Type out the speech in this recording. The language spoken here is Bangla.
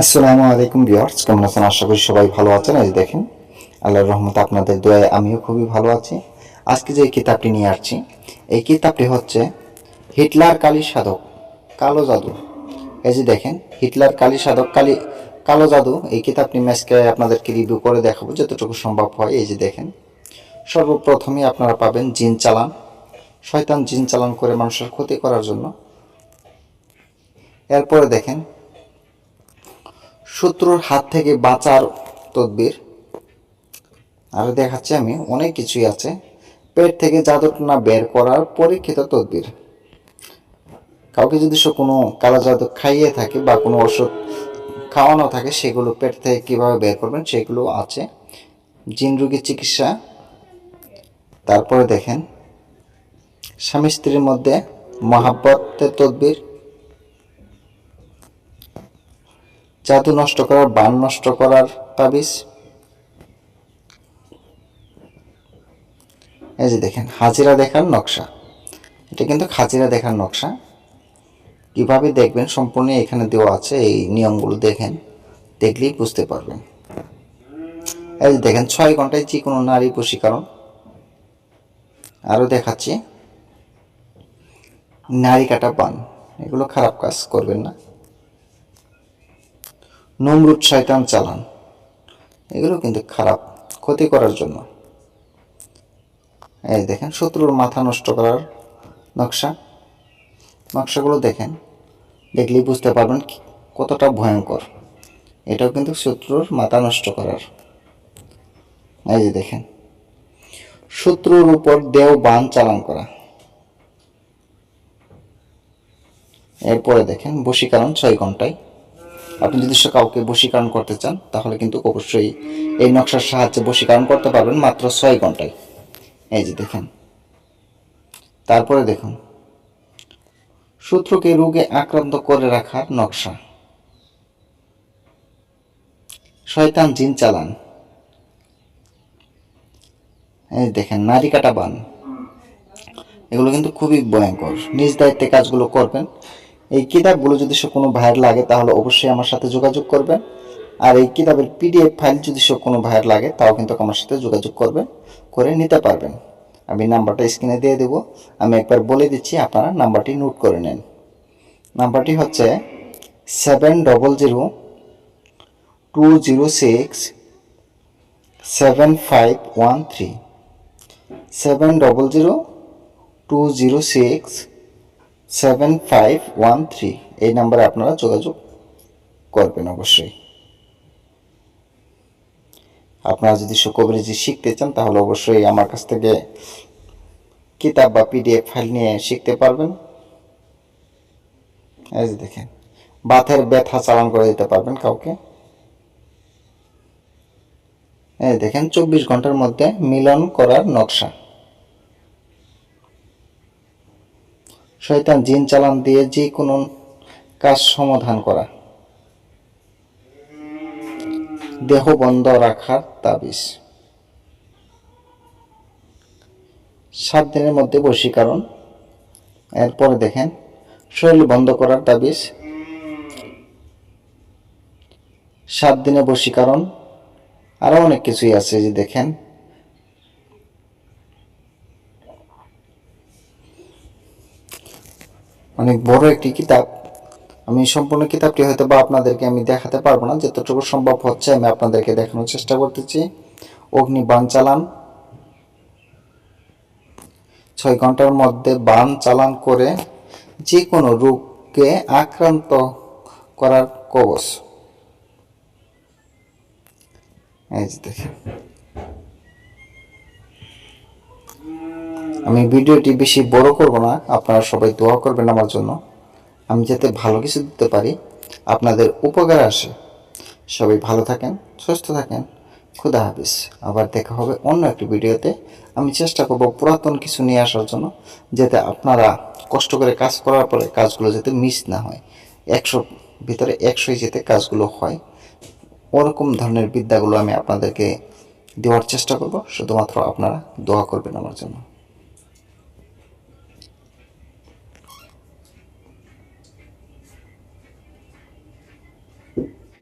আসসালামু আলাইকুম ভিউয়ার্স, কেমন আছেন? আশা করি সবাই ভালো আছেন। এই দেখেন, আল্লাহর রহমতে আপনাদের দোয়ায় আমিও খুবই ভালো আছি। আজকে যে কিতাবটি নিয়ে আসছি, এই কিতাবটি হচ্ছে হিটলার কালী সাধক, কালো জাদু। এই যে দেখেন, হিটলার কালী সাধক, কালী, কালো জাদু। এই কিতাবটি ম্যাচকে আপনাদেরকে রিভিউ করে দেখাবো, যতটুকু সম্ভব হয়। এই যে দেখেন, সর্বপ্রথমে আপনারা পাবেন জিন চালান। শয়তান জিন চালান করে মানুষের ক্ষতি করার জন্য। এরপরে দেখেন শত্রুর হাত থেকে বাঁচার তদবির। আর দেখাচ্ছি আমি, অনেক কিছুই আছে। পেট থেকে জাদুটনা বের করার পরীক্ষিত তদবির। কাউকে যদি সে কোনো কালো জাদু খাইয়ে থাকে বা কোনো ওষুধ খাওয়ানো থাকে, সেগুলো পেট থেকে কীভাবে বের করবেন সেগুলো আছে। জিন রোগীর চিকিৎসা। তারপরে দেখেন, স্বামী স্ত্রীর মধ্যে মহাব্বতের তদবির। জাদু নষ্ট করার, বান নষ্ট করার তাবিজ। এই যে দেখেন, হাজিরা দেখার নকশা। এটা কিন্তু হাজিরা দেখার নকশা। কীভাবে দেখবেন? সম্পূর্ণ এখানে দেওয়া আছে, এই নিয়মগুলো দেখেন। দেখলেই বুঝতে পারবেন। এই যে দেখেন, ছয় ঘন্টায় যে কোনো নারী বশীকরণ। আরও দেখাচ্ছি। নারী কাটা পান এগুলো খারাপ কাজ করবেন না। নমরুদ শয়তান চালান। এগুলো কিন্তু খারাপ ক্ষতি করার জন্য। এই দেখেন, শত্রুর মাথা নষ্ট করার নকশা। নকশাগুলো দেখেন দেখলেই বুঝতে পারবেন কতটা ভয়ঙ্কর। এটাও কিন্তু শত্রুর মাথা নষ্ট করার। এই যে দেখেন, শত্রুর উপর দেও বান চালান করা। এরপরে দেখেন বশীকরণ ছয় ঘন্টায়। আপনি যদি কাউকে বশীকরণ করতে চান, তাহলে কিন্তু অবশ্যই এই নকশার সাহায্যে বশীকরণ করতে পারবেন মাত্র ছয় ঘন্টায়। এই যে দেখেন। তারপরে দেখুন। শত্রুকে রোগে আক্রান্ত করে রাখার নকশা। শয়তান জিন চালান। এই দেখেন, নারী কাটা বান। এগুলো কিন্তু খুবই ভয়ঙ্কর। নিজ দায়িত্বে কাজগুলো করবেন। এই কিতাবগুলো যদি সে কোনো ভাইয়ের লাগে, তাহলে অবশ্যই আমার সাথে যোগাযোগ করবেন আর এই কিতাবের পিডিএফ ফাইল যদি সে কোনো ভাইয়ের লাগে, তাও কিন্তু আমার সাথে যোগাযোগ করবেন করে নিতে পারবেন। আমি নাম্বারটা স্ক্রিনে দিয়ে দেবো। আমি একবার বলে দিচ্ছি, আপনারা নাম্বারটি নোট করে নেন। নাম্বারটি হচ্ছে seven double zero two zero six seven five one three. Seven double zero two zero six seven five one three এই নাম্বারে আপনারা যোগাযোগ করবেন অবশ্যই। আপনারা যদি সুকবিরাজি শিখতে চান, তাহলে অবশ্যই আমার কাছ থেকে কিতাব বা পিডিএফ ফাইল নিয়ে শিখতে পারবেন। এই যে দেখেন বাথের ব্যথা চালান করে দিতে পারবেন কাউকে। এই দেখেন, চব্বিশ ঘণ্টার মধ্যে মিলন করার নকশা। শয়তান জিন চালান দিয়ে যে কোনো কাজ সমাধান করা। দেহ বন্ধ রাখার তাবিজ। সাত দিনের মধ্যে বশীকরণ। এরপরে দেখেন, শরীর বন্ধ করার তাবিজ। সাত দিনে বশীকরণ। আরও অনেক কিছুই আছে যে দেখেন অনেক বড় একটি কিতাব। আমি সম্পূর্ণ কিতাবটি হয়তো বা আপনাদেরকে আমি দেখাতে পারব না। যতটুকু সম্ভব হচ্ছে আমি আপনাদেরকে দেখানোর চেষ্টা করতেছি। অগ্নি বান চালান। ছয় ঘণ্টার মধ্যে বান চালান করে যে কোনো রোগকে আক্রান্ত করার কবচ। এই দেখেন। আমি ভিডিওটি বেশি বড় করব না। আপনারা সবাই দোয়া করবেন আমার জন্য। আমি যাতে ভালো কিছু দিতে পারি, আপনাদের উপকার আসে। সবাই ভালো থাকেন, সুস্থ থাকেন। খুদা হাফিজ। আবার দেখা হবে অন্য একটি ভিডিওতে। আমি চেষ্টা করব পুরাতন কিছু নিয়ে আসার জন্য, যাতে আপনারা কষ্ট করে কাজ করার পরে কাজগুলো যাতে মিস না হয়। একশো ভিতরে একশোই যাতে কাজগুলো হয়। ওরকম ধরনের বিদ্যাগুলো আমি আপনাদেরকে দেওয়ার চেষ্টা করব। শুধুমাত্র আপনারা দোয়া করবেন আমার জন্য।